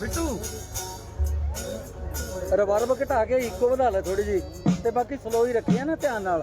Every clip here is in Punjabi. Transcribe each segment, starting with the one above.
ਬਿੱਟੂ। ਰਵਰਬ ਘਟਾ ਕੇ ਇੱਕੋ ਵਧਾ ਲੈ ਥੋੜੀ ਜੀ ਤੇ ਬਾਕੀ ਸਲੋ ਹੀ ਰੱਖੀ ਆ ਨਾ ਧਿਆਨ ਨਾਲ।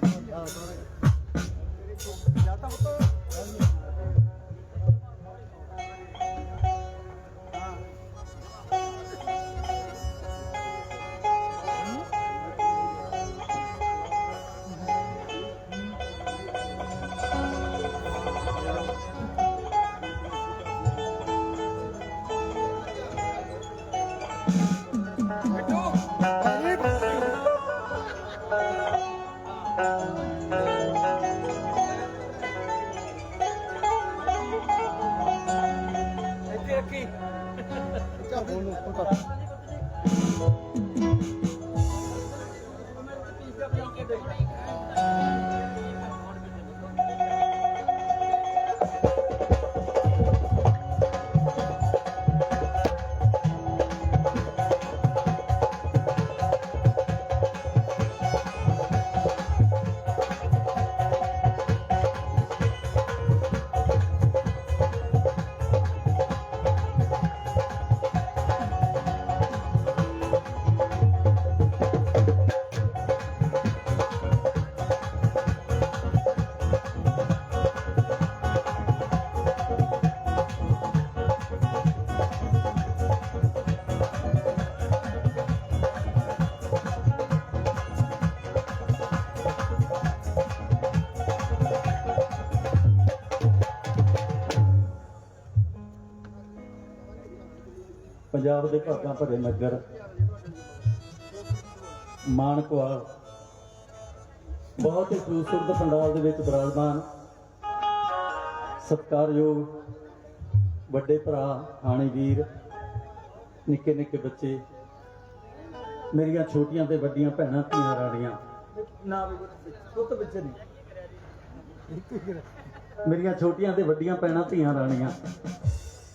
よかった。ਪੰਜਾਬ ਦੇ ਭਾਗਾਂ ਭਰੇ ਨਗਰ। ਮਾਨਕਵਾਲ ਬਹੁਤ ਹੀ ਖੂਬਸੂਰਤ ਪੰਡਾਲ ਦੇ ਵਿੱਚ ਬਿਰਾਜਮਾਨ ਸਤਿਕਾਰਯੋਗ ਵੱਡੇ ਭਰਾ ਆਣੀ ਵੀਰ ਨਿੱਕੇ ਨਿੱਕੇ ਬੱਚੇ ਮੇਰੀਆਂ ਛੋਟੀਆਂ ਤੇ ਵੱਡੀਆਂ ਭੈਣਾਂ ਧੀਆਂ ਰਾਣੀਆਂ। ਨਾ ਵੀ ਪੁੱਤ ਵਿੱਚ ਨਹੀਂ ਮੇਰੀਆਂ ਛੋਟੀਆਂ ਤੇ ਵੱਡੀਆਂ ਭੈਣਾਂ ਧੀਆਂ ਰਾਣੀਆਂ।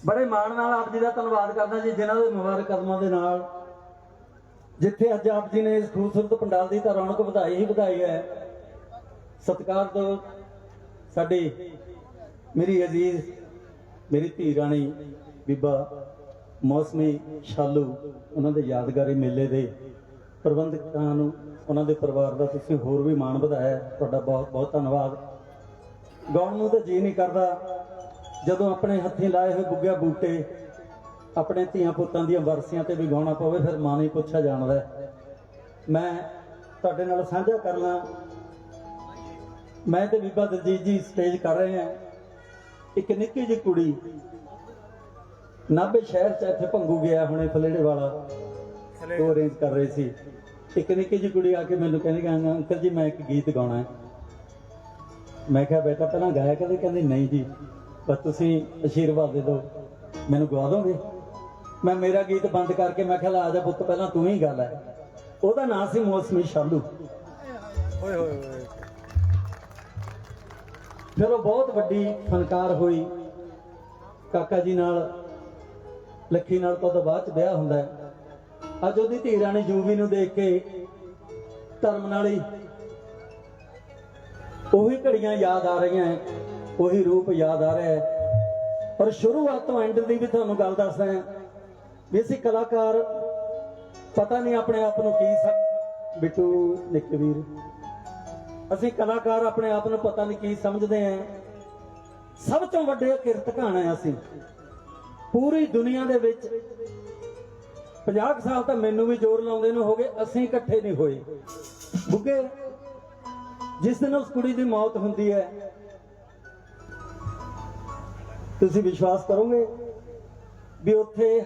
ਬੜੇ ਮਾਣ ਨਾਲ ਆਪ ਜੀ ਦਾ ਧੰਨਵਾਦ ਕਰਦਾ ਜੀ, ਜਿਨ੍ਹਾਂ ਦੇ ਮੁਬਾਰਕ ਕਦਮਾਂ ਦੇ ਨਾਲ ਜਿੱਥੇ ਅੱਜ ਆਪ ਜੀ ਨੇ ਇਸ ਖੂਬਸੂਰਤ ਪੰਡਾਲ ਦੀ ਤਾਂ ਰੌਣਕ ਵਧਾਈ ਹੀ ਵਧਾਈ ਹੈ। ਸਤਿਕਾਰ ਤੋਂ ਸਾਡੇ ਮੇਰੀ ਅਜ਼ੀਜ਼, ਮੇਰੀ ਧੀ ਰਾਣੀ ਬੀਬਾ ਮੌਸਮੀ ਸ਼ਾਲੂ, ਉਹਨਾਂ ਦੇ ਯਾਦਗਾਰੀ ਮੇਲੇ ਦੇ ਪ੍ਰਬੰਧਕਾਂ ਨੂੰ, ਉਹਨਾਂ ਦੇ ਪਰਿਵਾਰ ਦਾ ਤੁਸੀਂ ਹੋਰ ਵੀ ਮਾਣ ਵਧਾਇਆ। ਤੁਹਾਡਾ ਬਹੁਤ ਬਹੁਤ ਧੰਨਵਾਦ। ਗਾਉਣ ਨੂੰ ਤਾਂ ਜੀ ਨਹੀਂ ਕਰਦਾ। ਜਦੋਂ ਆਪਣੇ ਹੱਥੀਂ ਲਾਏ ਹੋਏ ਬੁੱਗਿਆ ਬੂਟੇ ਆਪਣੇ ਧੀਆਂ ਪੁੱਤਾਂ ਦੀਆਂ ਵਰਸੀਆਂ ਤੇ ਵੀ ਗਾਉਣਾ ਪਵੇ ਫਿਰ ਮਾਂ ਨਹੀਂ ਪੁੱਛਿਆ ਜਾਣਦਾ। ਮੈਂ ਤੁਹਾਡੇ ਨਾਲ ਸਾਂਝਾ ਕਰਨਾ ਮੈਂ ਤੇ ਬੀਬਾ ਦਲਜੀਤ ਜੀ ਸਟੇਜ ਕਰ ਰਹੇ ਹਾਂ। ਇੱਕ ਨਿੱਕੀ ਜਿਹੀ ਕੁੜੀ ਨਾਭੇ ਸ਼ਹਿਰ ਚ ਇੱਥੇ ਭੰਗੂ ਗਿਆ ਹੁਣੇ ਫਲੇੜੇ ਵਾਲਾ ਉਹ ਅਰੇਂਜ ਕਰ ਰਹੇ ਸੀ। ਇੱਕ ਨਿੱਕੀ ਜਿਹੀ ਕੁੜੀ ਆ ਕੇ ਮੈਨੂੰ ਕਹਿੰਦੀ ਕਿ ਅੰਕਲ ਜੀ ਮੈਂ ਇੱਕ ਗੀਤ ਗਾਉਣਾ ਹੈ। ਮੈਂ ਕਿਹਾ ਬੇਟਾ ਪਹਿਲਾਂ ਗਾਇਆ ਕਦੇ? ਕਹਿੰਦੀ ਨਹੀਂ ਜੀ। ਪਰ ਤੁਸੀਂ ਅਸ਼ੀਰਵਾਦ ਦੇ ਦਿਓ। ਮੈਨੂੰ ਗਵਾ ਦੋਗੇ? ਮੈਂ ਮੇਰਾ ਗੀਤ ਬੰਦ ਕਰਕੇ ਮੈਂ ਕਿਹਾ ਲੈ ਆ ਜਾ ਪੁੱਤ ਪਹਿਲਾਂ ਤੂੰ ਹੀ ਗਾ ਲੈ। ਉਹਦਾ ਨਾਂ ਸੀ ਮੌਸਮੀ ਸ਼ਾਲੂ। ਓਏ ਹੋਏ ਹੋਏ ਫਿਰ ਉਹ ਬਹੁਤ ਵੱਡੀ ਫਨਕਾਰ ਹੋਈ। ਕਾਕਾ ਜੀ ਨਾਲ ਲੱਖੀ ਨਾਲ ਤੋਂ ਬਾਅਦ ਚ ਵਿਆਹ ਹੁੰਦਾ ਹੈ। ਅੱਜ ਉਹਦੀ ਧੀ ਰਾਣੀ ਜੂਵੀ ਨੂੰ ਦੇਖ ਕੇ ਧਰਮ ਨਾਲ ਹੀ ਉਹੀ ਘੜੀਆਂ ਯਾਦ ਆ ਰਹੀਆਂ ਹੈ, ਉਹੀ ਰੂਪ ਯਾਦ ਆ ਰਿਹਾ ਹੈ। ਪਰ ਸ਼ੁਰੂਆਤ ਤੋਂ ਐਂਡ ਦੀ ਵੀ ਤੁਹਾਨੂੰ ਗੱਲ ਦੱਸਦਾ ਹਾਂ। ਵੀ ਅਸੀਂ ਕਲਾਕਾਰ ਪਤਾ ਨਹੀਂ ਆਪਣੇ ਆਪ ਨੂੰ ਕੀ ਸਮ ਬਿੱਟੂ ਨਿੱਕ ਵੀਰ ਅਸੀਂ ਕਲਾਕਾਰ ਆਪਣੇ ਆਪ ਨੂੰ ਪਤਾ ਨਹੀਂ ਕੀ ਸਮਝਦੇ ਆਂ ਸਭ ਤੋਂ ਵੱਡੇ ਕਿਰਤ ਕਹਾਣਾ ਹੈ ਅਸੀਂ। ਪੂਰੀ ਦੁਨੀਆ ਦੇ ਵਿੱਚ 50 ਕੁ ਸਾਲ ਤਾਂ ਮੈਨੂੰ ਵੀ ਜ਼ੋਰ ਲਾਉਂਦੇ ਨੂੰ, ਹੋ ਗਏ, ਅਸੀਂ ਇਕੱਠੇ ਨਹੀਂ ਹੋਏ। ਬੁੱਗੇ, ਜਿਸ ਦਿਨ ਉਸ ਕੁੜੀ ਦੀ ਮੌਤ ਹੁੰਦੀ ਹੈ ਤੁਸੀਂ ਵਿਸ਼ਵਾਸ ਕਰੋਗੇ ਵੀ ਉੱਥੇ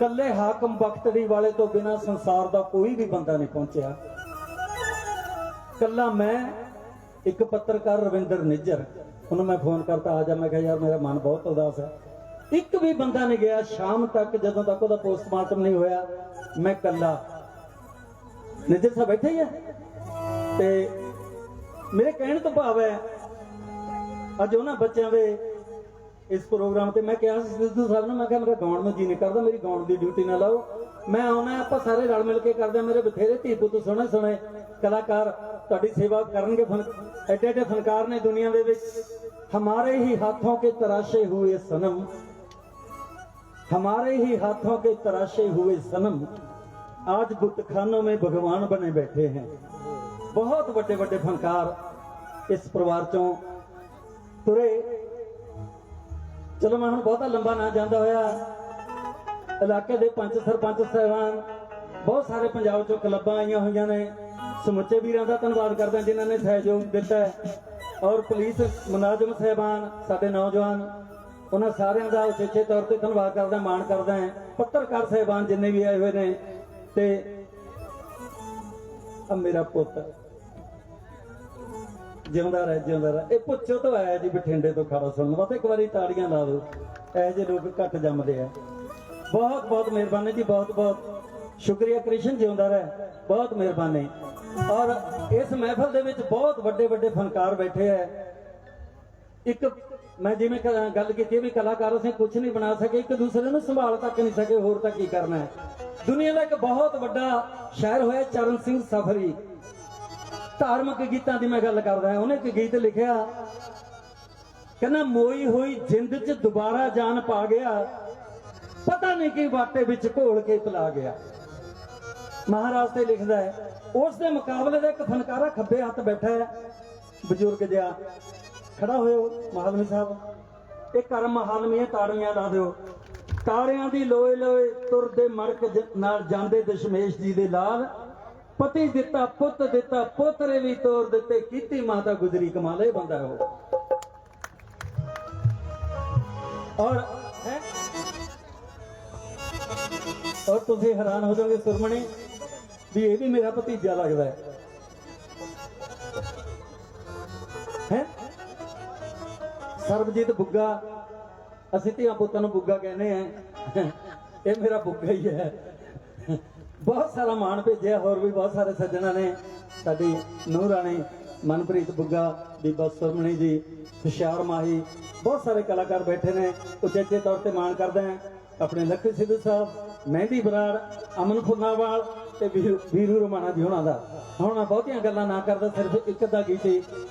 ਕੱਲੇ ਹਾਕਮ ਬਖਤੜੀ ਵਾਲੇ ਤੋਂ ਬਿਨਾ ਸੰਸਾਰ ਦਾ ਕੋਈ ਵੀ ਬੰਦਾ ਨਹੀਂ ਪਹੁੰਚਿਆ? ਕੱਲਾ ਮੈਂ, ਇੱਕ ਪੱਤਰਕਾਰ ਰਵਿੰਦਰ ਨਿੱਜਰ, ਉਹਨੂੰ ਮੈਂ ਫੋਨ ਕਰਤਾ, ਆ ਜਾ, ਮੈਂ ਕਿਹਾ, ਯਾਰ, ਮੇਰਾ ਮਨ ਬਹੁਤ ਉਦਾਸ ਹੈ। ਇੱਕ ਵੀ ਬੰਦਾ ਨਹੀਂ ਗਿਆ, ਸ਼ਾਮ ਤੱਕ ਜਦੋਂ ਤੱਕ ਉਹਦਾ ਪੋਸਟਮਾਰਟਮ ਨਹੀਂ ਹੋਇਆ, ਮੈਂ ਕੱਲਾ ਨਿੱਜਰ ਸਾਹਿਬ ਬੈਠੇ ਹੀ ਆ? ਤੇ ਮੇਰੇ ਕਹਿਣ ਤੋਂ ਭਾਵ ਹੈ, ਅੱਜ ਉਹਨਾਂ ਬੱਚਿਆਂ ਦੇ ਇਸ ਪ੍ਰੋਗਰਾਮ ਤੇ ਮੈਂ ਕਿਹਾ ਸੀ ਸਿੱਧੂ ਸਾਹਿਬ ਨੂੰ ਮੈਂ ਕਿਹਾ ਮੇਰਾ ਗਾਉਣ ਨੂੰ ਜੀ ਨਹੀਂ ਕਰਦਾ ਮੇਰੀ ਗਾਉਣ ਦੀ ਡਿਊਟੀ ਨਾ ਲਾਓ ਮੈਂ ਆਉਣਾ ਆਪਾਂ ਸਾਰੇ ਰਲ ਮਿਲ ਕੇ ਕਰਦੇ ਹਾਂ। ਮੇਰੇ ਬਥੇਰੇ ਧੀ ਪੁੱਤ ਸੋਹਣੇ ਸੋਹਣੇ ਕਲਾਕਾਰ ਤੁਹਾਡੀ ਸੇਵਾ ਕਰਨਗੇ ਫਨ ਐਡੇ ਐਡੇ ਫਨਕਾਰ ਨੇ ਦੁਨੀਆ ਦੇ ਵਿੱਚ ਹਮਾਰੇ ਹੀ ਹੱਥੋਂ ਕੇ ਤਰਾਸ਼ੇ ਹੋਏ ਸਨਮ हमारे ही हाथों के तराशे हुए सनम आज बुत खानों में भगवान बने बैठे हैं बहुत ਵੱਡੇ ਵੱਡੇ ਫਨਕਾਰ ਇਸ ਪਰਿਵਾਰ ਚੋਂ ਤੁਰੇ ਚਲੋ ਮੈਂ ਹੁਣ ਬਹੁਤਾ ਲੰਬਾ ਨਾ ਜਾਂਦਾ ਹੋਇਆ। ਇਲਾਕੇ ਦੇ ਪੰਚ ਸਰਪੰਚ ਸਾਹਿਬਾਨ, ਬਹੁਤ ਸਾਰੇ ਪੰਜਾਬ ਚੋਂ ਕਲੱਬਾਂ ਆਈਆਂ ਹੋਈਆਂ ਨੇ। ਸਮੁੱਚੇ ਵੀਰਾਂ ਦਾ ਧੰਨਵਾਦ ਕਰਦਾ ਜਿਨ੍ਹਾਂ ਨੇ ਸਹਿਯੋਗ ਦਿੱਤਾ ਔਰ ਪੁਲਿਸ ਮੁਲਾਜ਼ਮ ਸਾਹਿਬਾਨ, ਸਾਡੇ ਨੌਜਵਾਨ, ਉਹਨਾਂ ਸਾਰਿਆਂ ਦਾ ਉਚੇਚੇ ਤੌਰ ਤੇ ਧੰਨਵਾਦ ਕਰਦਾ, ਮਾਣ ਕਰਦਾ ਹਾਂ। ਪੱਤਰਕਾਰ ਸਾਹਿਬਾਨ ਜਿੰਨੇ ਵੀ ਆਏ ਹੋਏ ਨੇ, ਤੇ ਆ ਮੇਰਾ ਪੁੱਤ। ਜਿਉਂਦਾ ਰਹਿ ਜਿਉਂਦਾ ਰਹਿ। ਇਹ ਪੁੱਛੋ ਤੋਂ ਆਇਆ ਜੀ ਬਠਿੰਡੇ ਤੋਂ ਖੜਾ ਸੁਣਨ ਵਾਸਤੇ, ਇੱਕ ਵਾਰੀ ਤਾੜੀਆਂ ਲਾ ਦਿਓ। ਇਹੋ ਜਿਹੇ ਲੋਕ ਘੱਟ ਜੰਮਦੇ ਆ। ਬਹੁਤ ਬਹੁਤ ਮਿਹਰਬਾਨੀ ਜੀ, ਬਹੁਤ ਬਹੁਤ ਸ਼ੁਕਰੀਆ ਕ੍ਰਿਸ਼ਨ, ਜਿਉਂਦਾ ਰਹਿ। ਬਹੁਤ ਮਿਹਰਬਾਨੀ। ਔਰ ਇਸ ਮਹਿਫਲ ਦੇ ਵਿੱਚ ਬਹੁਤ ਵੱਡੇ ਵੱਡੇ ਫਨਕਾਰ ਬੈਠੇ ਆ। ਇੱਕ ਮੈਂ ਜਿਵੇਂ ਗੱਲ ਕੀਤੀ ਵੀ ਕਲਾਕਾਰ ਅਸੀਂ ਕੁਝ ਨਹੀਂ ਬਣਾ ਸਕੇ, ਇੱਕ ਦੂਸਰੇ ਨੂੰ ਸੰਭਾਲ ਤੱਕ ਨਹੀਂ ਸਕੇ, ਹੋਰ ਤਾਂ ਕੀ ਕਰਨਾ ਹੈ? ਦੁਨੀਆ ਦਾ ਇੱਕ ਬਹੁਤ ਵੱਡਾ ਸ਼ਾਇਰ ਹੋਇਆ ਚਰਨ ਸਿੰਘ ਸਫਰੀ। ਧਾਰਮਿਕ ਗੀਤਾਂ ਦੀ ਮੈਂ ਗੱਲ ਕਰਦਾ ਉਹਨੇ ਇੱਕ ਗੀਤ ਲਿਖਿਆ, ਕਹਿੰਦਾ, ਮੋਈ ਹੋਈ ਜਿੰਦ 'ਚ ਦੁਬਾਰਾ ਜਾਨ ਪਾ ਗਿਆ, ਪਤਾ ਨਹੀਂ ਕੀ ਬਾਟੇ ਵਿੱਚ ਘੋਲ ਕੇ ਪਿਲਾ ਗਿਆ। ਮਹਾਰਾਜ ਤੇ ਲਿਖਦਾ ਹੈ, ਉਸ ਦੇ ਮੁਕਾਬਲੇ ਦਾ ਇੱਕ ਫਨਕਾਰਾ ਖੱਬੇ ਹੱਥ ਬੈਠਾ ਹੈ। ਬਜ਼ੁਰਗ ਜਿਹਾ ਖੜਾ ਹੋਇਓ ਮਹਾਲਮੀ ਸਾਹਿਬ। ਇਹ ਕਰਮ ਮਹਾਲਮੀ ਤਾੜੀਆਂ ਲਾ ਦਿਓ। ਤਾਰਿਆਂ ਦੀ ਲੋਏ ਲੋਏ ਤੁਰਦੇ ਮੜਕ ਨਾਲ ਜਾਂਦੇ ਦਸ਼ਮੇਸ਼ ਜੀ ਦੇ ਲਾਲ। ਪਤੀ ਦਿੱਤਾ, ਪੁੱਤ ਦਿੱਤਾ ਪੋਤਰੇ ਵੀ ਤੋਰ ਦਿੱਤੇ, ਕੀਤੀ ਮਾਤਾ ਗੁਜਰੀ, ਕਮਾਲੇ ਬੰਦਾ ਉਹ। ਔਰ ਹੈ? ਔਰ ਤੁਸੀਂ ਹੈਰਾਨ ਹੋ ਜਾਓਗੇ, ਸੁਰਮਣੀ, ਵੀ ਇਹ ਵੀ ਮੇਰਾ ਭਤੀਜਾ ਲੱਗਦਾ ਹੈ। ਹੈ? ਸਰਬਜੀਤ ਬੁੱਗਾ, ਅਸੀਂ ਧੀਆਂ ਪੁੱਤਾਂ ਨੂੰ ਬੁੱਗਾ ਕਹਿੰਦੇ ਆ ਇਹ ਮੇਰਾ ਬੁੱਗਾ ਹੀ ਹੈ। ਬਹੁਤ ਸਾਰਾ ਮਾਣ ਭੇਜਿਆ, ਹੋਰ ਵੀ ਬਹੁਤ ਸਾਰੇ ਸੱਜਣਾ ਨੇ। ਸਾਡੀ ਨੂੰਹ ਰਾਣੀ ਮਨਪ੍ਰੀਤ ਬੁੱਗਾ, ਬੀਬਾ ਸੁਰਮਣੀ ਜੀ ਹੁਸ਼ਿਆਰ ਮਾਹੀ, ਬਹੁਤ ਸਾਰੇ ਕਲਾਕਾਰ ਬੈਠੇ ਨੇ। ਉਚੇਚੇ ਤੌਰ ਤੇ ਮਾਣ ਕਰਦੇ ਆ। ਆਪਣੇ ਲੱਖੀ ਸਿੱਧੂ ਸਾਹਿਬ, ਮਹਿੰਦੀ ਬਰਾੜ, ਅਮਨ ਫੁੱਲਾਵਾਲ ਤੇ ਵੀਰੂ ਵੀਰੂ ਰਮਾਣਾ ਜੀ ਹੋਣਾ ਦਾ। ਹੁਣ ਮੈਂ ਬਹੁਤੀਆਂ ਗੱਲਾਂ ਨਾ ਕਰਦਾ, ਸਿਰਫ ਇੱਕ ਅੱਧਾ ਗੀਤ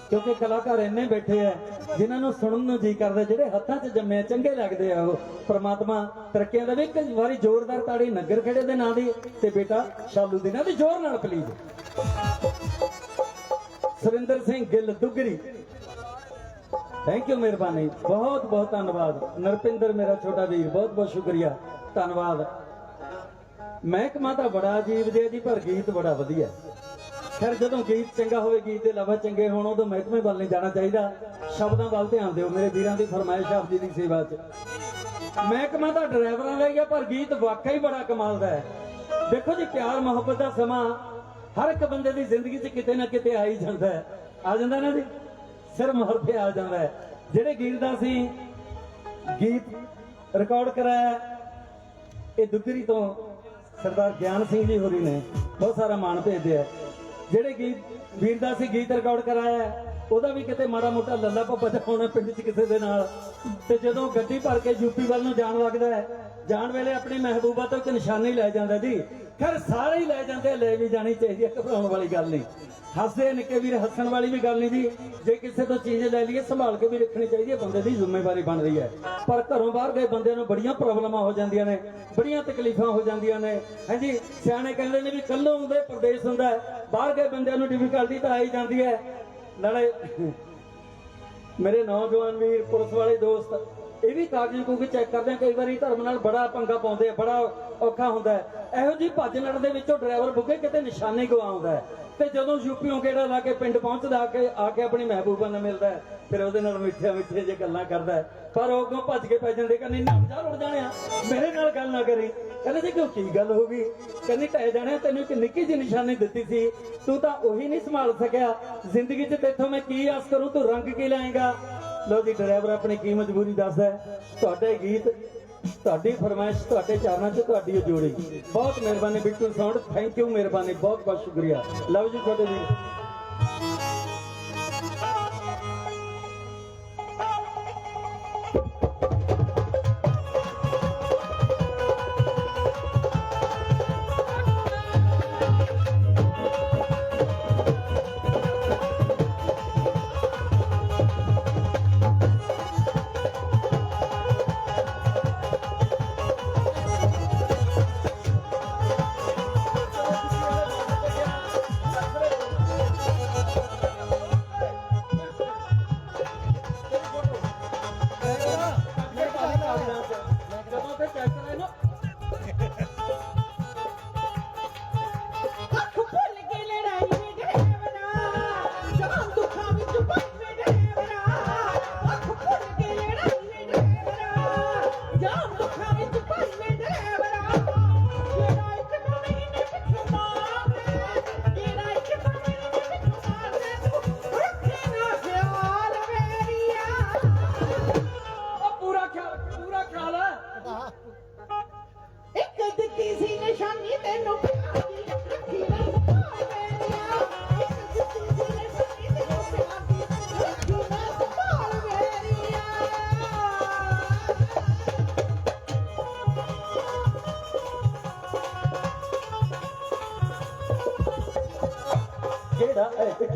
ਕਿਉਂਕਿ ਕਲਾਕਾਰ ਇੰਨੇ ਬੈਠੇ ਆ ਜਿਨ੍ਹਾਂ ਨੂੰ ਸੁਣਨ ਨੂੰ ਜੀ ਕਰਦਾ, ਜਿਹੜੇ ਹੱਥਾਂ 'ਚ ਜੰਮੇ ਚੰਗੇ ਲੱਗਦੇ ਆ ਉਹ। ਪ੍ਰਮਾਤਮਾ ਤਰੱਕੀਆਂ ਦਾ ਵੀ ਇੱਕ ਵਾਰੀ ਜ਼ੋਰਦਾਰ ਤਾੜੀ ਨਗਰ ਖੇੜੇ ਦੇ ਨਾਂ ਦੀ, ਤੇ ਬੇਟਾ ਸ਼ਾਲੂ ਦੇ ਨਾਂ ਦੀ ਜ਼ੋਰ ਨਾਲ please. Surinder Singh Gill Duggri. Thank you ਮਿਹਰਬਾਨੀ। ਬਹੁਤ ਬਹੁਤ ਧੰਨਵਾਦ। ਨਰਪਿੰਦਰ ਮੇਰਾ ਛੋਟਾ ਵੀਰ ਬਹੁਤ ਬਹੁਤ ਸ਼ੁਕਰੀਆ। ਧੰਨਵਾਦ। ਮਹਿਕਮਾ ਤਾਂ ਬੜਾ ਅਜੀਬ ਜਿਹਾ ਜੀ, ਪਰ ਗੀਤ ਬੜਾ ਵਧੀਆ। ਫਿਰ ਜਦੋਂ ਗੀਤ ਚੰਗਾ ਹੋਵੇ, ਗੀਤ ਦੇ ਲਫ਼ਜ਼ ਚੰਗੇ ਹੋਣ, ਉਦੋਂ ਮਹਿਕਮੇ ਵੱਲ ਨਹੀਂ ਜਾਣਾ ਚਾਹੀਦਾ। ਸ਼ਬਦਾਂ ਵੱਲ ਧਿਆਨ ਦਿਓ, ਮੇਰੇ ਵੀਰਾਂ ਦੀ ਫਰਮਾਇਸ਼ ਆਪ ਜੀ ਦੀ ਸੇਵਾ 'ਚ। ਮਹਿਕਮਾ ਤਾਂ ਡਰਾਈਵਰਾਂ ਦਾ ਹੀ ਆ, ਪਰ ਗੀਤ ਵਾਕਿਆ ਹੀ ਬੜਾ ਕਮਾਲ ਦਾ ਹੈ। ਦੇਖੋ ਜੀ, ਪਿਆਰ, ਮੁਹੱਬਤ ਦਾ ਸਮਾਂ ਹਰ ਇੱਕ ਬੰਦੇ ਦੀ ਜ਼ਿੰਦਗੀ 'ਚ ਕਿਤੇ ਨਾ ਕਿਤੇ ਆ ਹੀ ਜਾਂਦਾ ਹੈ। ਆ ਜਾਂਦਾ ਨਾ ਜੀ? ਸਿਰ ਮਹਰ ਤੇ ਆ ਜਾਂਦਾ ਹੈ। ਜਿਹੜੇ ਗੀਤ ਦਾ ਅਸੀਂ ਗੀਤ ਰਿਕਾਰਡ ਕਰਾਇਆ, ਇਹ ਦੁੱਗਰੀ ਤੋਂ ਸਰਦਾਰ ਗਿਆਨ ਸਿੰਘ ਜੀ ਹੋਰੀ ਨੇ ਬਹੁਤ ਸਾਰਾ ਮਾਣ ਭੇਜਦੇ ਆ ਜਿਹੜੇ ਗੀਤ ਵੀਰ ਦਾ ਅਸੀਂ ਗੀਤ ਰਿਕਾਰਡ ਕਰਾਇਆ, ਉਹਦਾ ਵੀ ਕਿਤੇ ਮਾੜਾ ਮੋਟਾ ਲੱਲਾ ਪੱਪਾ ਹੋਣਾ ਪਿੰਡ 'ਚ ਕਿਸੇ ਦੇ ਨਾਲ। ਤੇ ਜਦੋਂ ਗੱਡੀ ਭਰ ਕੇ ਯੂਪੀ ਵੱਲ ਨੂੰ ਜਾਣ ਲੱਗਦਾ ਹੈ ਜਾਣ ਵੇਲੇ ਆਪਣੀ ਮਹਿਬੂਬਾ ਤੋਂ ਇੱਕ ਨਿਸ਼ਾਨੀ ਲੈ ਜਾਂਦਾ ਜੀ। ਖੈਰ, ਸਾਰੇ ਹੀ ਲੈ ਜਾਂਦੇ ਲੈ ਵੀ ਜਾਣੀ ਚਾਹੀਦੀ ਹੈ ਘਬਰਾਉਣ ਵਾਲੀ ਗੱਲ ਨਹੀਂ। ਹੱਸਦੇ ਨਿੱਕੇ ਵੀਰ, ਹੱਸਣ ਵਾਲੀ ਵੀ ਗੱਲ ਨਹੀਂ ਜੀ। ਜੇ ਕਿਸੇ ਤੋਂ ਚੀਜ਼ ਲੈ ਲਈਏ, ਸੰਭਾਲ ਕੇ ਵੀ ਰੱਖਣੀ ਚਾਹੀਦੀ ਹੈ ਬੰਦੇ ਦੀ ਜ਼ਿੰਮੇਵਾਰੀ ਬਣਦੀ ਹੈ। ਪਰ ਘਰੋਂ ਬਾਹਰ ਗਏ ਬੰਦੇ ਨੂੰ ਬੜੀਆਂ ਪ੍ਰੋਬਲਮਾਂ ਹੋ ਜਾਂਦੀਆਂ ਨੇ, ਬੜੀਆਂ ਤਕਲੀਫਾਂ ਹੋ ਜਾਂਦੀਆਂ ਨੇ। ਹਾਂਜੀ ਸਿਆਣੇ ਕਹਿੰਦੇ ਨੇ ਵੀ ਕੱਲੋਂ ਹੁੰਦੇ, ਪ੍ਰਦੇਸ਼ ਹੁੰਦਾ ਬਾਹਰ ਗਏ ਬੰਦਿਆਂ ਨੂੰ ਡਿਫਿਕਲਟੀ ਤਾਂ ਆਈ ਜਾਂਦੀ ਹੈ। ਨਾਲੇ ਮੇਰੇ ਨੌਜਵਾਨ ਵੀਰ, ਪੁਲਿਸ ਵਾਲੇ ਦੋਸਤ ਇਹ ਵੀ ਕਾਗਜ਼ ਕੂਗਜ਼ ਚੈੱਕ ਕਰਦੇ ਆ ਕਈ ਵਾਰੀ ਧਰਮ ਨਾਲ ਬੜਾ ਪੰਗਾ ਪਾਉਂਦੇ ਆ, ਬੜਾ ਔਖਾ ਹੁੰਦਾ ਇਹੋ ਜੀ ਭੱਜ ਨੜ ਦੇ ਵਿੱਚੋਂ ਡਰਾਈਵਰ ਬੁੱਗੇ ਕਿਤੇ ਨਿਸ਼ਾਨੀ ਗਵਾਉਂਦਾ ਤੇ ਜਦੋਂ ਯੂਪੀਓਂ ਕਿਹੜਾ ਲਾ ਕੇ ਪਿੰਡ ਪਹੁੰਚਦਾ, ਆ ਕੇ ਆ ਕੇ ਆਪਣੀ ਮਹਿਬੂਬਾ ਨਾਲ ਮਿਲਦਾ ਫਿਰ ਉਹਦੇ ਨਾਲ ਮਿੱਠੇ ਮਿੱਠੇ ਜੇ ਗੱਲਾਂ ਕਰਦਾ ਪਰ ਉਹ ਅੱਗੋਂ ਭੱਜ ਕੇ ਪੈ ਜਾਂਦੇ, ਕਹਿੰਦੇ, ਨਾ, ਜਾ ਉੜ ਜਾਣਿਆ, ਮੇਰੇ ਨਾਲ ਗੱਲ ਨਾ ਕਰੀ। ਕਹਿੰਦੇ, ਜੀ ਕਿਉਂ, ਕੀ ਗੱਲ ਹੋ ਗਈ? ਕਹਿੰਦੀ ਟਹਿ ਜਾਣਿਆ ਤੈਨੂੰ ਇੱਕ ਨਿੱਕੀ ਜਿਹੀ ਨਿਸ਼ਾਨੀ ਦਿੱਤੀ ਸੀ। ਤੂੰ ਤਾਂ ਉਹੀ ਨਹੀਂ ਸੰਭਾਲ ਸਕਿਆ। ਜ਼ਿੰਦਗੀ 'ਚ ਤੇਥੋਂ ਮੈਂ ਕੀ ਆਸ ਕਰੂੰ, ਤੂੰ ਰੰਗ ਕੀ ਲਾਏਗਾ? ਲੋ ਜੀ, ਡਰਾਈਵਰ ਆਪਣੀ ਕੀ ਮਜਬੂਰੀ ਦੱਸਦਾ ਤੁਹਾਡੇ ਗੀਤ, ਤੁਹਾਡੀ ਫਰਮਾਇਸ਼, ਤੁਹਾਡੇ ਚਰਨਾਂ 'ਚ ਤੁਹਾਡੀ ਜੋੜੀ ਬਹੁਤ ਮਿਹਰਬਾਨੀ, ਬਿਲਕੁਲ ਸਾਊਂਡ ਥੈਂਕ ਯੂ ਮਿਹਰਬਾਨੀ। ਬਹੁਤ ਬਹੁਤ ਸ਼ੁਕਰੀਆ। ਲਵ ਜੀ, ਤੁਹਾਡੇ ਵੀਰ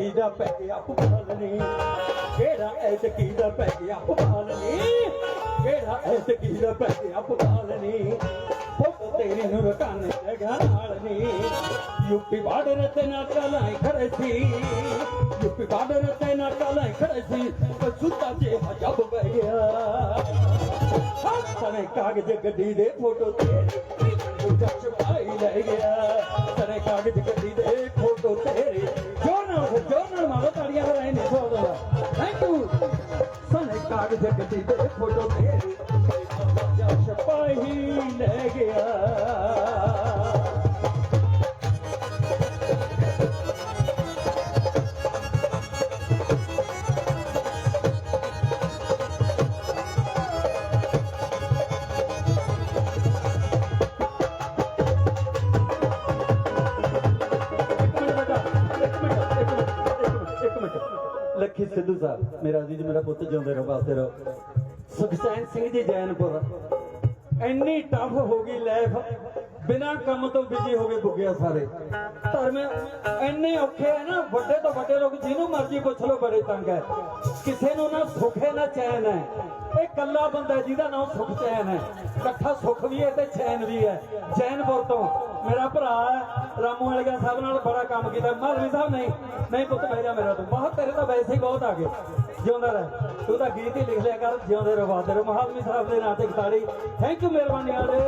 ਕਿਹੜਾ ਦਾ ਪੈ ਗਿਆ ਭੁਪਾਲਨੀ ਕਿਹੜਾ ਐਤਕੀ ਦਾ ਪੈ ਗਿਆ ਭੁਪਾਲਨੀ ਕਿਹੜਾ ਐਤਕੀ ਦਾ ਪੈ ਗਿਆ ਭੁਪਾਲਨੀ ਫੋਟੋ ਤੇਰੀ ਨੂੰ ਰਕਾਨੇ ਜਗਾ ਨਾਲ ਨੀ ਯੂਪੀ ਬਾਰਡਰ ਤੇ ਨਾ ਚਲਾਈ ਖੜੇ ਸੀ। ਯੂਪੀ ਬਾਰਡਰ ਤੇ ਨਾ ਚਲਾਈ ਖੜੇ ਸੀ। ਸੁੱਤਾ ਜੇ ਹਜਬ ਬਹਿ ਗਿਆ। ਤਨੇ ਕਾਗਜ਼ ਗੱਡੀ ਦੇ ਫੋਟੋ ਤੇਰੀ ਦੂਜਾ ਛਪਾਈ ਲੈ ਗਿਆ। ਤਨੇ ਕਾਗਜ਼ ਫੋਟੋ ਤੇਰੀ ਦੂਜਾ ਛਪਾਈ ਲੈ ਗਿਆ ਇੱਕ ਮਿੰਟ ਬੇਟਾ ਇੱਕ ਮਿੰਟ ਇੱਕ ਮਿੰਟ ਇੱਕ ਮਿੰਟ ਇੱਕ ਮਿੰਟ ਲੱਖੀ ਸਿੱਧੂ ਸਾਹਿਬ ਮੇਰਾ ਅਜ਼ੀਜ਼ ਮੇਰਾ ਪੁੱਤ ਜਿਉਂਦੇ ਰਹੋ ਬਾਸਤੇ ਰਹੋ ਸੁਖਚੈਨ ਸਿੰਘ ਜੀ ਜੈਨਪੁਰ। ਇੰਨੀ ਟਫ ਹੋ ਗਈ ਲਾਈਫ ਬਿਨਾ ਕੰਮ ਤੋਂ ਬਿਜ਼ੀ ਹੋ ਗਏ ਬੁੱਗਿਆ ਸਾਰੇ। ਧਰਮ ਇੰਨੇ ਔਖੇ ਹੈ ਨਾ, ਵੱਡੇ ਤੋਂ ਵੱਡੇ ਲੋਕ ਜਿਹਨੂੰ ਮਰਜ਼ੀ ਪੁੱਛ ਲਓ, ਬੜੇ ਤੰਗ ਹੈ ਕਿਸੇ ਨੂੰ ਨਾ ਸੁੱਖ ਹੈ, ਨਾ ਚੈਨ ਹੈ। ਇਹ ਕੱਲਾ ਬੰਦਾ ਜਿਹਦਾ ਨਾਮ ਸੁਖ ਚੈਨ ਹੈ। ਇਕੱਠਾ ਸੁਖ ਵੀ ਹੈ ਤੇ ਚੈਨ ਵੀ ਹੈ। ਜੈਨਪੁਰ ਤੋਂ ਮੇਰਾ ਭਰਾ ਰਾਮੂ ਵਾਲਿਆ ਸਾਹਿਬ ਨਾਲ ਬੜਾ ਕੰਮ ਕੀਤਾ। ਮਹਾਰਾਜ ਸਾਹਿਬ, ਨਹੀਂ ਨਹੀਂ ਪੁੱਤ ਮੇਰਾ ਮੇਰਾ ਤੂੰ। ਬਹੁਤ ਤੇਰੇ ਤਾਂ ਵੈਸੇ ਹੀ ਬਹੁਤ ਆ ਗਏ। ਜਿਉਂਦਾ ਰਹਿ। ਤੂੰ ਤਾਂ ਗੀਤ ਹੀ ਲਿਖ ਲਿਆ ਕਰ, ਜਿਉਂਦੇ ਰਹੋ ਬਾਦਰ ਰਹੋ। ਮਹਾਤਮੀ ਸਾਹਿਬ ਦੇ ਨਾਂ ਤੇ ਇੱਕ ਥੈਂਕ ਯੂ ਮਿਹਰਬਾਨੀ ਆਲੇ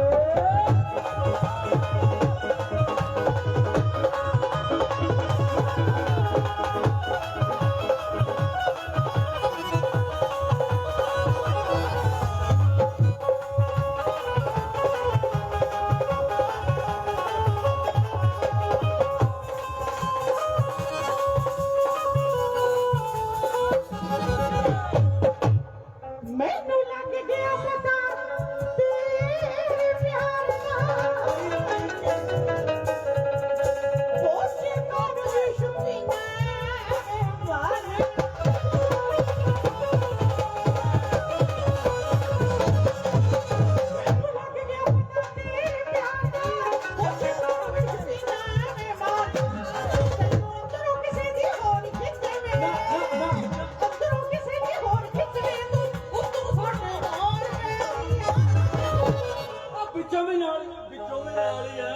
ਵੀ ਨਾਲ ਵਿੱਚੋਂ ਵੀ ਨਾਲ ਹੀ ਆ।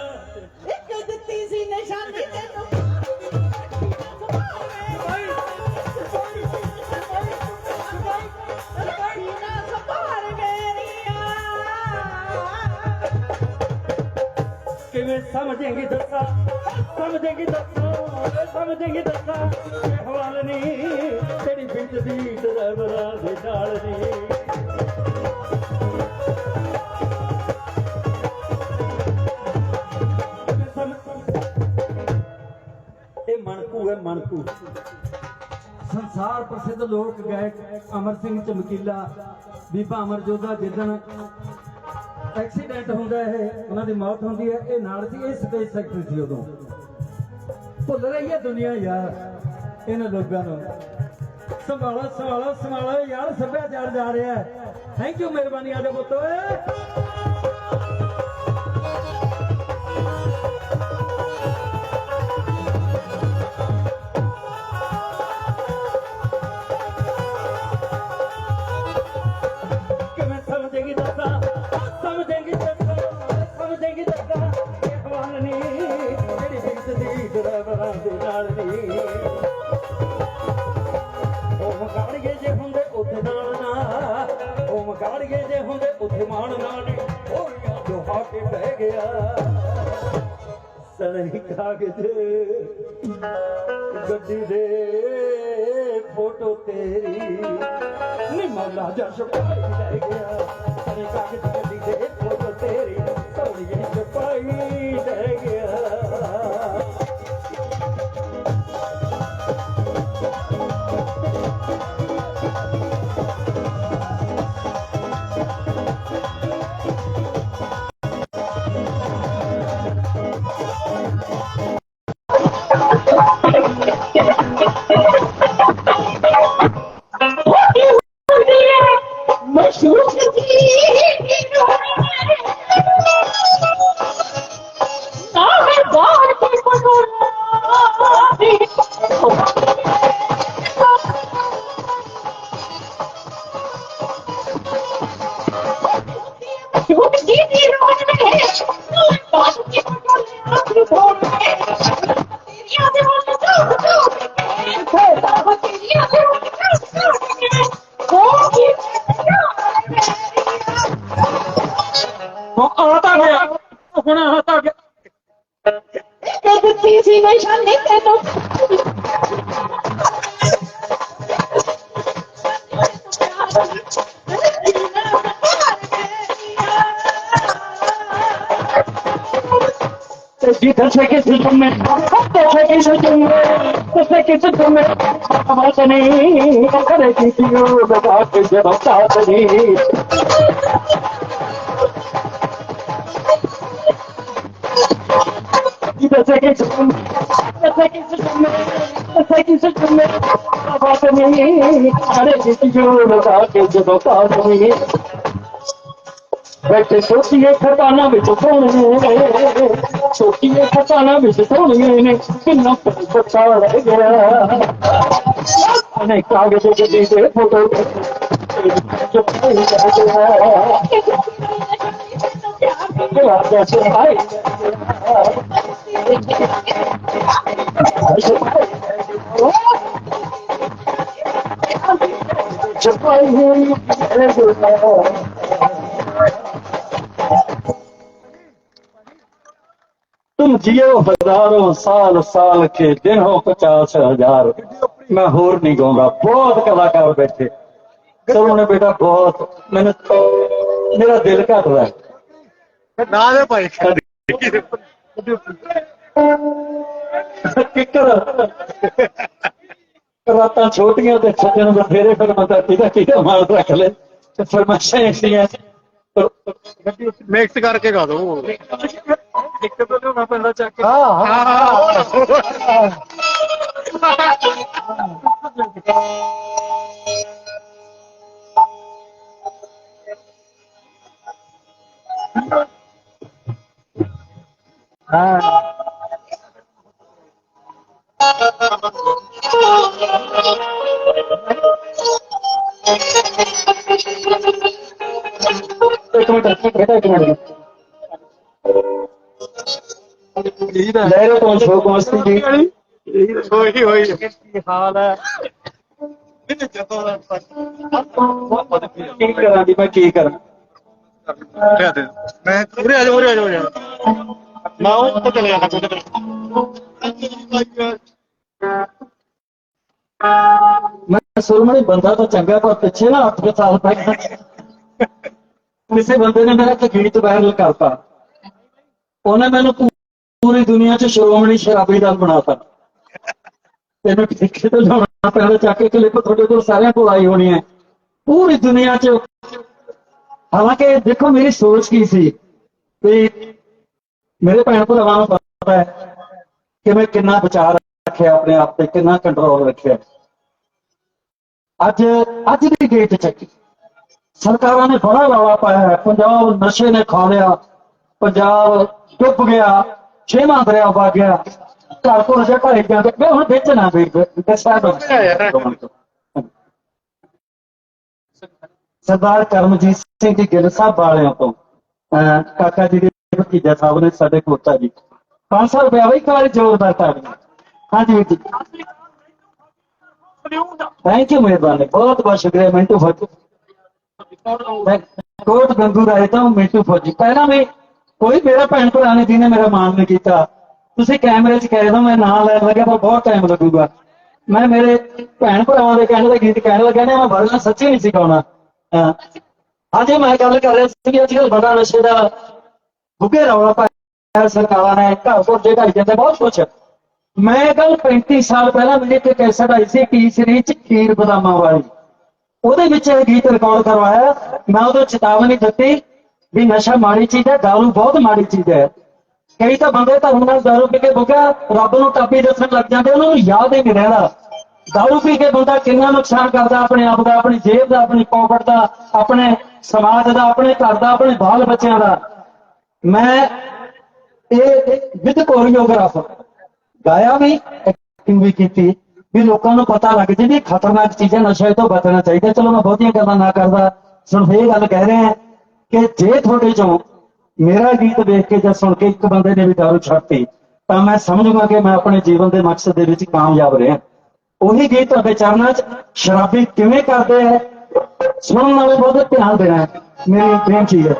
ਇੱਕ ਦਿੱਤੀ ਸੀ ਨਿਸ਼ਾਨੀ ਤੈਨੂੰ। ਕਿਵੇਂ ਸਮਝੇਂਗੀ ਦੱਸਾਂ? ਸਮਝੇਂਗੀ ਦੱਸਾਂ? ਸਮਝੇਂਗੀ ਦੱਸਾਂ? ਇਹ ਹਵਾਲ ਨਹੀਂ ਤੇਰੀ ਬਿੰਦ ਦੀ ਡਰਾਈਵਰਾਂ ਦੇ ਨਾਲ ਨਹੀਂ। ਮਣਕੂ ਸੰਸਾਰ ਪ੍ਰਸਿੱਧ ਲੋਕ ਗਾਇਕ ਅਮਰ ਸਿੰਘ ਚਮਕੀਲਾ, ਬੀਬਾ ਅਮਰਜੋਦਾ ਜਿੱਦਣ ਐਕਸੀਡੈਂਟ ਹੁੰਦਾ ਹੈ ਉਹਨਾਂ ਦੀ ਮੌਤ ਹੁੰਦੀ ਹੈ, ਇਹ ਨਾਲ ਸੀ, ਇਹ ਸਟੇਜ ਸੈਕਟਰੀ ਸੀ ਉਦੋਂ। ਭੁੱਲ ਰਹੀ ਹੈ ਦੁਨੀਆ ਯਾਰ, ਇਹਨਾਂ ਲੋਕਾਂ ਨੂੰ। ਸੰਭਾਲੋ ਸੰਭਾਲੋ ਸੰਭਾਲੋ, ਯਾਰ, ਸੱਭਿਆਚਾਰ ਜਾ ਰਿਹਾ ਥੈਂਕ ਯੂ ਮਿਹਰਬਾਨੀ ਆਜੋ ਪੁੱਤ। ਓਏ ਕੇ ਬਹਿ ਗਿਆ। ਸਣੇ ਕਾਗਜ਼ ਗੱਡੀ ਦੇ ਫੋਟੋ ਤੇਰੀ। ਨੀ ਮੌਲਾ ਜਾ ਲੈ ਗਿਆ। ਸਣੇ ਕਾਗਜ਼ ਕਰਦੀ ਸੀ ਨਿਸ਼ਾਨੇ ਤੈਨੂੰ जिधर से किसी तुम्हें जैसे किसी तुम्हें जैसे किसी तुम्हें आवाज नहीं करे किसी लगा के जब साथ नहीं बैठे सोचिए खटाना बिच सोने सोचिए खटाना बिच सोने ने किन्ना बच्चा रह गया अनेक कागज गड्डी से फोटो जैसे भाई तुम जियो हज़ारों साल साल के दिन हो पचास हज़ार। मैं होर नहीं गाऊँगा बहुत कलाकार बैठे। सर उन्हें बेटा बहुत। मैंने तो मेरा दिल घट रहा है। ना दे भाई। ਰਾਤਾਂ ਛੋਟੀਆਂ ਤੇ ਸੱਜਣ ਬਥੇਰੇ ਫਿਰ ਬੰਦਾ ਕਿਹਦਾ ਕਿਹਦਾ ਮਾਲ ਰੱਖ ਲੈ ਤੇ ਫਰਮਾਇਸ਼ਾਂ ਇੰਨੀਆਂ ਮਿਕਸ ਕਰਕੇ ਗਾ ਦੋ। ਇੱਕ ਤੋਂ ਲਿਆਉਣਾ ਪੈਂਦਾ ਚੱਕ ਕੇ। ਇੱਕ ਮਿੰਟ ਇੱਕ ਲਹਿਰੇ ਤੋਂ ਸ਼ੋਕ ਮਸਤੀ ਜੀ ਹੋਈ ਹੋਈ ਕੀ ਹਾਲ ਹੈ ਜਦੋਂ ਕੀ ਕਰਾਂ ਦੀ ਮੈਂ ਕੀ ਕਰਾਂ ਮੈਂ ਉਰੇ ਆ ਜਾ ਉਰੇ ਆ ਜਾ ਉਰੇ ਆ ਜਾ ਮੈਂ ਉਹ ਤੋਂ ਚਲੇ ਜਾਣਾ ਕੋਤੇ ਮੈਂ ਸੁਰਮਣੀ ਬੰਦਾ ਤਾਂ ਚੰਗਾ ਪਰ ਪਿੱਛੇ ਨਾ ਅੱਠ ਕੁ ਸਾਲ ਪਹਿਲਾਂ ਕਿਸੇ ਬੰਦੇ ਨੇ ਮੇਰਾ ਇੱਕ ਗੀਤ ਵਾਇਰਲ ਕਰਤਾ ਉਹਨੇ ਮੈਨੂੰ ਪੂ- ਪੂਰੀ ਦੁਨੀਆ 'ਚ ਸ਼੍ਰੋਮਣੀ ਸ਼ਰਾਬੀ ਦਾ ਬਣਾਤਾ। ਤੈਨੂੰ ਠੇਕੇ ਤੋਂ ਜਾਣਾ ਪੈਣਾ ਚੱਕ ਕੇ ਕਲਿੱਪ ਤੁਹਾਡੇ ਕੋਲ ਸਾਰਿਆਂ ਕੋਲ ਆਈ ਹੋਣੀ ਹੈ। ਪੂਰੀ ਦੁਨੀਆ 'ਚ ਹਾਲਾਂਕਿ ਦੇਖੋ ਮੇਰੀ ਸੋਚ ਕੀ ਸੀ ਵੀ ਮੇਰੇ ਭੈਣ ਭਰਾਵਾਂ ਨੂੰ ਪਤਾ ਹੈ ਕਿ ਮੈਂ ਕਿੰਨਾ ਵਿਚਾਰ ਰੱਖਿਆ ਆਪਣੇ ਆਪ ਤੇ, ਕਿੰਨਾ ਕੰਟਰੋਲ ਰੱਖਿਆ। ਅੱਜ ਅੱਜ ਦੀ ਡੇਟ ਚ ਸਰਕਾਰਾਂ ਨੇ ਬੜਾ ਰੌਲਾ ਪਾਇਆ ਹੈ ਪੰਜਾਬ ਨਸ਼ੇ ਨੇ ਖਾ ਲਿਆ ਪੰਜਾਬ ਡੁੱਬ ਗਿਆ ਛੇਵਾਂ ਦਰਿਆ ਵਗ ਗਿਆ ਘਰ ਕੋਲ ਜੇ ਢਾਈ ਜਾਂਦੇ ਮੈਂ ਹੁਣ ਵੇਚਣਾ ਵੀ ਦੱਸਾਂ ਸਰਦਾਰ ਕਰਮਜੀਤ ਸਿੰਘ ਜੀ ਗਿੱਲ ਸਾਹਿਬ ਵਾਲਿਆਂ ਤੋਂ ਅਹ ਕਾਕਾ ਜੀ ਦੇ ਭਤੀਜਾ ਸਾਹਿਬ ਨੇ ਸਾਡੇ ਕੋਤਾ ਜੀ 500 ਰੁਪਇਆ ਬਈ ਇੱਕ ਵਾਰੀ ਜ਼ੋਰਦਾਰ ਤਾੜੀ ਹਾਂਜੀ ਵੀਰ ਜੀ ਥੈਂਕ ਯੂ ਮਿਹਰਬਾਨੀ ਬਹੁਤ ਬਹੁਤ ਸ਼ੁਕਰੀਆ ਮਿੰਟੂ ਫੌਜੀ ਮੈਂ ਕੋਟ ਗੰਗੂ ਰਾਏ ਤੋਂ ਮਿੰਟੂ ਫੌਜੀ। ਪਹਿਲਾਂ ਵੀ ਕੋਈ ਮੇਰਾ ਭੈਣ ਭਰਾ ਨੇ ਜਿਹਨੇ ਮੇਰਾ ਮਾਣ ਨਹੀਂ ਕੀਤਾ। ਤੁਸੀਂ ਕੈਮਰੇ 'ਚ ਕਹਿ ਦੋ ਮੈਂ ਨਾਂ ਲੈਣ ਲੱਗਿਆ ਪਰ ਬਹੁਤ ਟਾਈਮ ਲੱਗੂਗਾ। ਮੈਂ ਮੇਰੇ ਭੈਣ ਭਰਾਵਾਂ ਦੇ ਕਹਿਣ ਦਾ ਗੀਤ ਕਹਿਣ ਲੱਗਾ ਨੇ, ਮੈਂ ਵਰਨਾ ਸੱਚੀ ਨਹੀਂ ਸੀ ਗਾਉਣਾ। ਅੱਜ ਮੈਂ ਗੱਲ ਕਰ ਰਿਹਾ ਸੀ ਅੱਜ ਕੱਲ ਬੜਾ ਨਸ਼ੇ ਦਾ ਬੁੱਗੇ ਰੌਲਾ ਪਾਇਆ ਸਰਕਾਰਾਂ ਨੇ, ਘਰ ਕੋਲ ਜੇ ਢਾਈ ਜਾਂਦੇ, ਬਹੁਤ ਕੁਛ। ਮੈਂ ਕੱਲ 35 ਸਾਲ ਪਹਿਲਾਂ ਮੇਰੀ ਇੱਕ ਕੈਸਟ ਆਈ ਸੀ ਟੀ ਸੀਰੀਜ਼ ਚ ਖੀਰ ਬਦਾਮਾਂ ਵਾਲੀ। ਉਹਦੇ ਵਿੱਚ ਇਹ ਗੀਤ ਰਿਕਾਰਡ ਕਰਵਾਇਆ। ਮੈਂ ਉਦੋਂ ਚੇਤਾਵਨੀ ਦਿੱਤੀ ਵੀ ਨਸ਼ਾ ਮਾੜੀ ਚੀਜ਼ ਹੈ, ਦਾਰੂ ਬਹੁਤ ਮਾੜੀ ਚੀਜ਼ ਹੈ। ਕਈ ਤਾਂ ਬੰਦੇ ਧਰਮ ਨਾਲ ਦਾਰੂ ਪੀ ਕੇ ਬੁੱਗਾ ਰੱਬ ਨੂੰ ਟਾਪੀ ਦੱਸਣ ਲੱਗ ਜਾਂਦੇ, ਉਹਨਾਂ ਨੂੰ ਯਾਦ ਹੀ ਨਹੀਂ ਰਹਿੰਦਾ। ਦਾਰੂ ਪੀ ਕੇ ਬੰਦਾ ਕਿੰਨਾ ਨੁਕਸਾਨ ਕਰਦਾ, ਆਪਣੇ ਆਪ ਦਾ, ਆਪਣੀ ਜੇਬ ਦਾ, ਆਪਣੀ ਪੌਕਟ ਦਾ, ਆਪਣੇ ਸਮਾਜ ਦਾ, ਆਪਣੇ ਘਰ ਦਾ, ਆਪਣੇ ਬਾਲ ਬੱਚਿਆਂ ਦਾ। ਮੈਂ ਇਹ ਵਿਦ ਕੋਰੀਓਗ੍ਰਾਫਰ ਗਾਇਆ ਵੀ ਐਕਟਿੰਗ ਵੀ ਕੀਤੀ। ਵੀ ਲੋਕਾਂ ਨੂੰ ਪਤਾ ਲੱਗ ਜੇ ਵੀ ਖਤਰਨਾਕ ਚੀਜ਼ਾਂ ਨਸ਼ੇ ਤੋਂ ਬਚਣਾ ਚਾਹੀਦਾ। ਚਲੋ ਮੈਂ ਬਹੁਤੀਆਂ ਗੱਲਾਂ ਨਾ ਕਰਦਾ। ਸਿਰਫ ਇਹ ਗੱਲ ਕਹਿ ਰਿਹਾ ਕਿ ਜੇ ਤੁਹਾਡੇ ਚੋਂ ਮੇਰਾ ਗੀਤ ਵੇਖ ਕੇ ਜਾਂ ਸੁਣ ਕੇ ਇੱਕ ਬੰਦੇ ਨੇ ਵੀ ਦਾਰੂ ਛੱਡਤੀ, ਤਾਂ ਮੈਂ ਸਮਝੂਗਾ ਕਿ ਮੈਂ ਆਪਣੇ ਜੀਵਨ ਦੇ ਮਕਸਦ ਦੇ ਵਿੱਚ ਕਾਮਯਾਬ ਰਿਹਾ। ਉਹੀ ਗੀਤ ਤੁਹਾਡੇ ਚਰਨਾਂ 'ਚ ਸ਼ਰਾਬੀ ਕਿਵੇਂ ਕਰਦੇ ਹੈ ਸੁਣਨ ਵਾਲੇ ਬਹੁਤ ਧਿਆਨ ਦੇਣਾ ਹੈ। ਮੇਰੀ ਬੇਨਤੀ ਹੈ।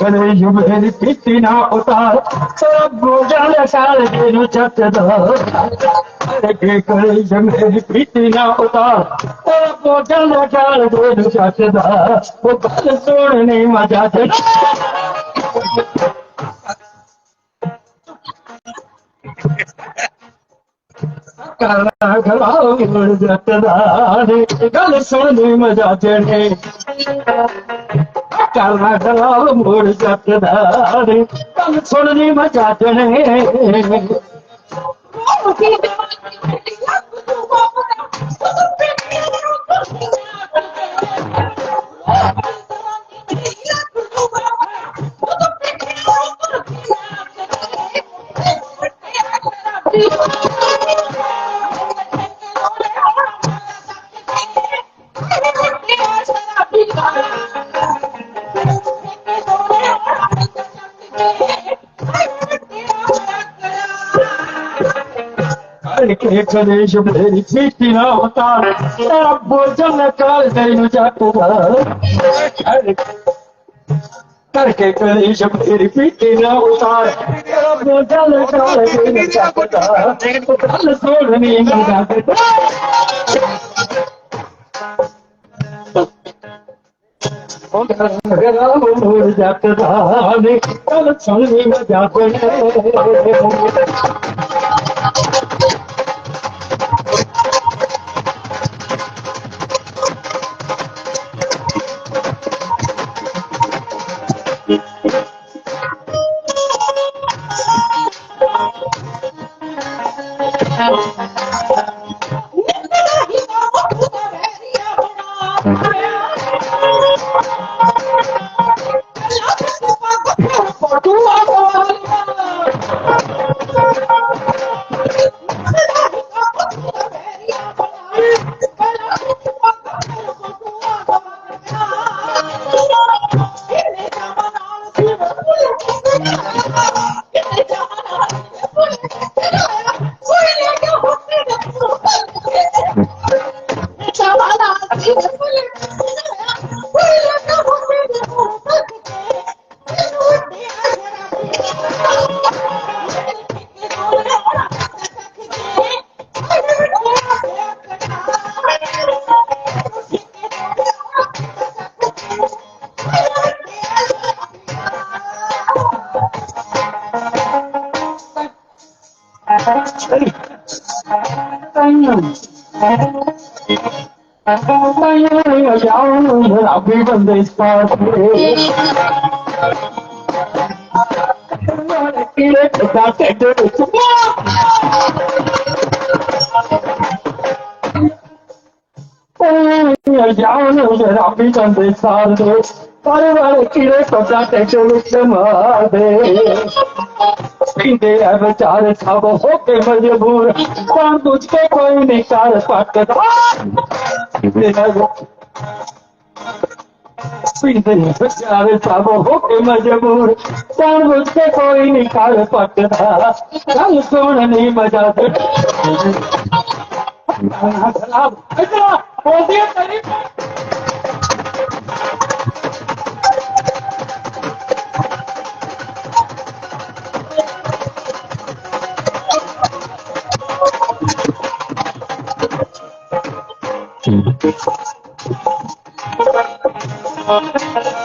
ਅਰੇ ਕਿ ਕਰੇ ਯੁਮ ਨਾ ਉਤਾਰ। ਤੇਰਾ ਬੋਝਾ ਲੈ ਸਾਲ ਦੇ ਨੂੰ ਚੱਟਦਾ ਅਰੇ ਕਿ ਕਰੇ ਯੁਮ ਮੇਰੀ ਨਾ ਉਤਾਰ। ਤੇਰਾ ਬੋਝਾ ਸਾਲ ਦੇ ਨੂੰ ਚੱਟਦਾ ਉਹ ਗੱਲ ਸੁਣਨੀ ਮਜ਼ਾ ਤੇ ਕਾਲਾ ਗਲਾਉ ਜੱਟਦਾ ਨੇ ਗੱਲ ਸੁਣਨੀ ਮਜ਼ਾ ਚੜੇ ਕਰਨਾ ਖਲਾਲ ਮੋੜ ਜੱਟਦਾ ਰੇ ਕੰਨ ਸੁਣਨੀ ਮੈਂ ਜਾਜਣੇ Thank. ಗಣೇಶ ಸಿಟ್ಟಿನ ಅವತಾರ ಭೋಜನ ಕಾಲದೈನು ಜಾತದ ತರಕೆ ಗಣೇಶ ಬೇರಿ ಪಿಟ್ಟಿನ ಅವತಾರ ಭೋಜನ ಕಾಲದೈನು ಜಾತದ ಅಲ್ಲ ಸೋಡನೆ ಜಾತದ ಜಾಪನೆ ਕਰਕੇ ਕਰੇ ਸ਼ਬਦੇਰੀ ਪੀਤੀ ਨਾ ਉਤਾਰ ਤੇਰਾ ਬੋਝਲ ਕਾਲ ਦੇ ਨੂੰ ਜੱਟਦਾ ਗੱਲ ਸੁਣਨੀ ਮਜ਼ਾ ਤੇ ਉਹ ਮੇਰਾ ਮੋਰ ਜੱਟਦਾ ਨੇ ਗੱਲ ਸੁਣਨੀ ਮਜ਼ਾ ਤੇ ਅਭੀ ਬੰਦੇ ਇਸ ਪਾਰ ਕਿਲੇ ਕਦਾ ਟੈਂਡਰ ਓਏ ਜਾਨ ਅਭੀ ਬੰਦੇ ਸਾਰ ਦੇ ਪਰ ਵਾਲੇ 何?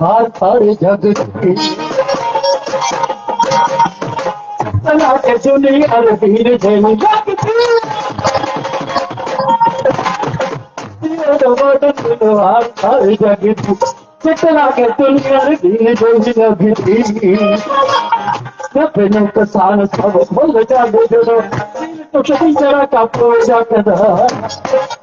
हर हर जग की सना के सुनी हर वीर जन जग की ਕਿਤਨਾ ਕਿ ਤੁਨ ਕਰ ਦੀ ਜੋ ਜੀ ਨਾ ਵੀ ਨੀ ਨਾ ਪੈਨ ਕਸਾਨ ਸਭ ਮੁੱਲ ਜਾ ਦੇ ਦੋ ਤੁਸ਼ ਤੀ ਜਰਾ ਕਾ ਪੋ ਜਾ ਕਦਾ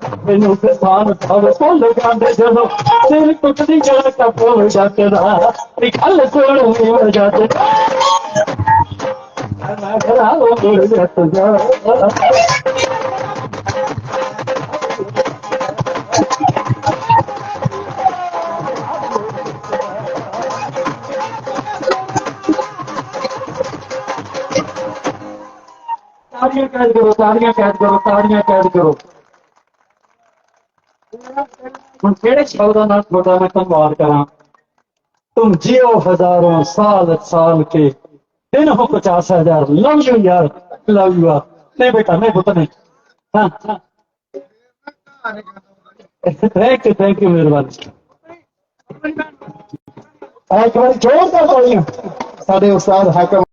ਜਦੋਂ ਤੁਝੇ ਜਰਾ ਕਾਪੋ ਜਗਦਾ ਮੈਨੂੰ ਕਿਸਾਨ ਸਭ ਭੁੱਲ ਜਾਂਦੇ ਜਦੋਂ ਤੇਰੀ ਟੁੱਟਦੀ ਜੜ ਕਾਪੋ ਜਗਦਾ ਇਹ ਗੱਲ ਸੁਣ ਮੇ ਜਾਂਦੇ ਮੈਂ ਖੜਾ ਹੋ ਗਿਆ ਤੁਝਾ ਤਾੜੀਆਂ ਕੈਦ ਕਰੋ, ਤਾੜੀਆਂ ਕੈਦ ਕਰੋ, ਤਾੜੀਆਂ ਕੈਦ ਕਰੋ। ਤੁਮ ਜਿਓ ਹਜ਼ਾਰਾਂ ਸਾਲ ਸਾਲ ਕੇ ਦਿਨ ਹੋ 50000 ਲਵ ਯੂ ਯਾਰ, ਲਵ ਯੂ ਆ ਨਹੀਂ ਬੇਟਾ ਮੈਂ ਪੁੱਤ, ਨਹੀਂ। ਹਾਂ। ਥੈਂਕ ਯੂ ਥੈਂਕ ਯੂ ਮਿਹਰਬਾਨੀ। ਇੱਕ ਵਾਰੀ ਜ਼ੋਰ ਦਾ ਤਾਲੀਆਂ ਸਾਡੇ ਉਸਤਾਦ ਹਾਕਮ